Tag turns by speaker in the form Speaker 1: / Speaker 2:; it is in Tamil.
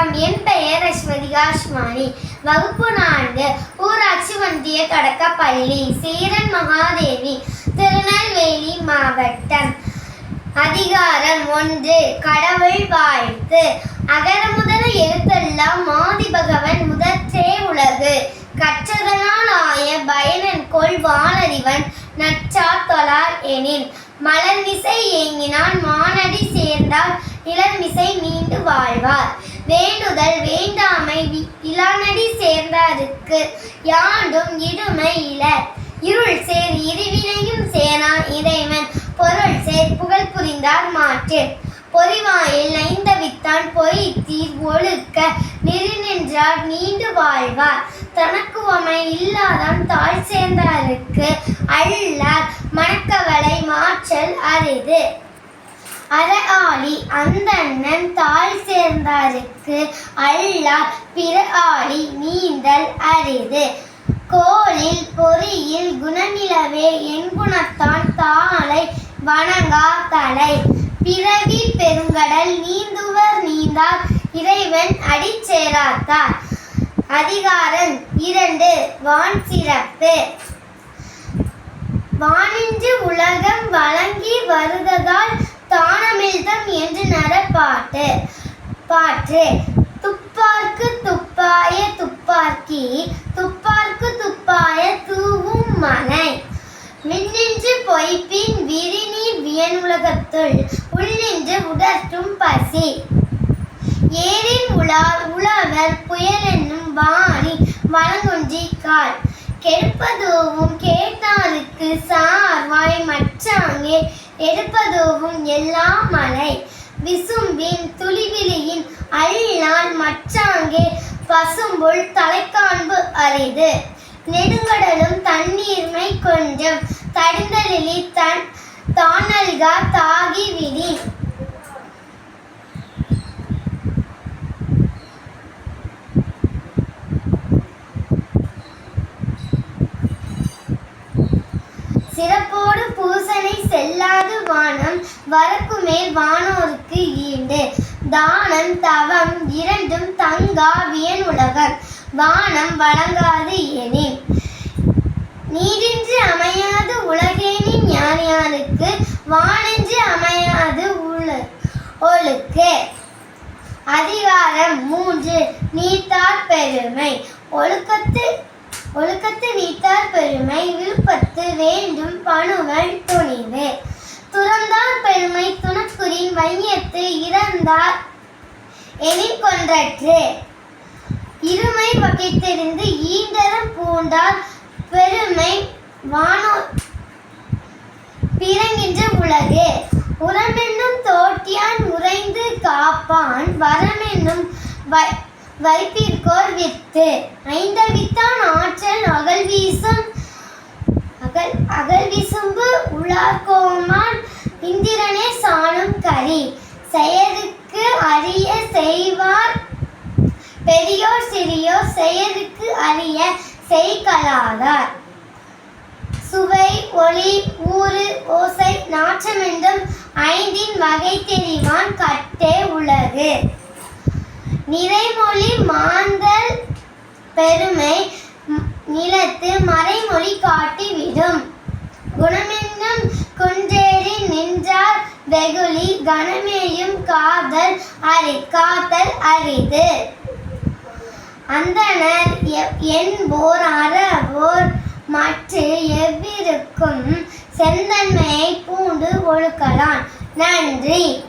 Speaker 1: வணக்கம். என் பெயர் அஸ்வதி காஷ்மானி வகுப்பு நான்கு ஊராட்சி ஒன்றிய தொடக்கப்பள்ளி சீரன் மகாதேவி திருநெல்வேலி மாவட்டம். அதிகாரம் ஒன்று கடவுள் வாழ்த்து. அகர முதல எழுத்தெல்லாம் மாதி பகவன் முதற்றே உலகு. கற்றதனால் ஆய பயனன் கொள் வானறிவன் நச்சா தொழார் எனின். மலர்மிசை ஏங்கினான் மானடி சேர்ந்தால் இளர்மிசை நீண்டு வாழ்வார். வேண்டுதல் வேண்டாமை வி- சேர்ந்தாருக்கு யாண்டும் இடுமை இல. இருள் சேர் இருவினையும் சேரா இறைவன். பொருள் சேர் புகழ் புரிந்தார் மாற்றேன் பொறிவாயில் நைந்தவித்தான் பொய் தீர் ஒழுக்க. நெறி நின்றார் நீண்டு வாழ்வார். தனக்குவமை இல்லாதான் தாழ் சேர்ந்தாருக்கு அல்லார். மணக்கவலை மாற்றல் அரிது. அற ஆளி அந்தண்ணன் தாழ் சேர்ந்தாருக்கு. அல்லா பிற ஆளி நீந்தல் அரிது. கோளில் பொறியில் குணநிலவே என் குணத்தான் தாளை வணங்கா தலை. பிறவி பெருங்கடல் நீந்துவர் நீந்தார். இறைவன் அடி சேராத்தார். அதிகாரம் இரண்டு வான் சிறப்பு. வானின்று உலகம் வழங்கி வருததால் என்று நரப்பாட்டு பாற்று. துப்பார்க்கு துப்பாய துப்பாக்கி துப்பார்க்கு துப்பாய தூவும் மலை மின்னின்று பொய்ப்பின் விரிநீர் வியன் உலகத்துள் உள்ளின்று உடற்றும் பசி. ஏரின் உலா உழவர் புயல் என்னும் வாணி வளங்குன்றி கால். கெடுப்பதோவும் கேட்டாருக்கு சார்வாய் மச்சாங்கே. எடுப்பதோவும் எல்லா மலை விசும்பின் துளிவிலியின் அள்ளால் மச்சாங்கே பசும்புல் தலைக்காண்பு அரிது. நெடுங்கடலும் தண்ணீர்மை கொஞ்சம் தடிந்தலிலி தன் தானல்கா தாகி விடி செல்லாது வானம் வரக்குமே மேல் வானோருக்கு ஈண்டு. தானம் தவம் இரண்டும் தங்கா வியன் உலகம். வானம் வழங்காது எனின் நீரின்றி அமையாது உலகேனின் யார் வானின்றி அமையாது உல ஒழுக்கு. அதிகாரம் மூன்று. நீத்தார் பெருமை. ஒழுக்கத்து ஒழுக்கத்து நீத்தார் பெருமை விருப்பத்து வேண்டும் பணுவல் துணிவு. துறந்தார் பெருமை துணக்குறின் வையத்து இறந்தார் எனின் கொன்றற்று. இருமை பகைத்திருந்து ஈண்டரம் பூண்டார் பெருமை வானோ பிறங்கின்ற உலகு. உரமென்னும் தோட்டியான் உறைந்து காப்பான் வரமென்னும் வ வைப்பிற்கோர் வித்து. ஐந்தவித்தான் ஆற்றல் அகல் வீசும். அகல் அகல் விசும்பு உலார்கோமான் இந்திரனே சாணும் கரி. செயருக்கு அறிய செய்வார். பெரியோர் சிறியோர் செயருக்கு அறிய செய்கலாதார் சுவை ஒளி ஊறு ஓசை நாற்றமென்றும் ஐந்தின் வகை தெரிவான் கட்டே உலகு. நிறைமொழி மாந்தல் பெருமை நிலத்து மறைமொழி காட்டிவிடும். குணமென்னும் குன்றேறி நின்றார் வெகுளி கனமேயும் காதல் அரி காத்தல் அரிது. அந்தனர் எ- என்போர் அறவோர் மற்ற எவ்விருக்கும் செந்தன்மையை பூண்டு ஒழுக்கலாம் நன்றி.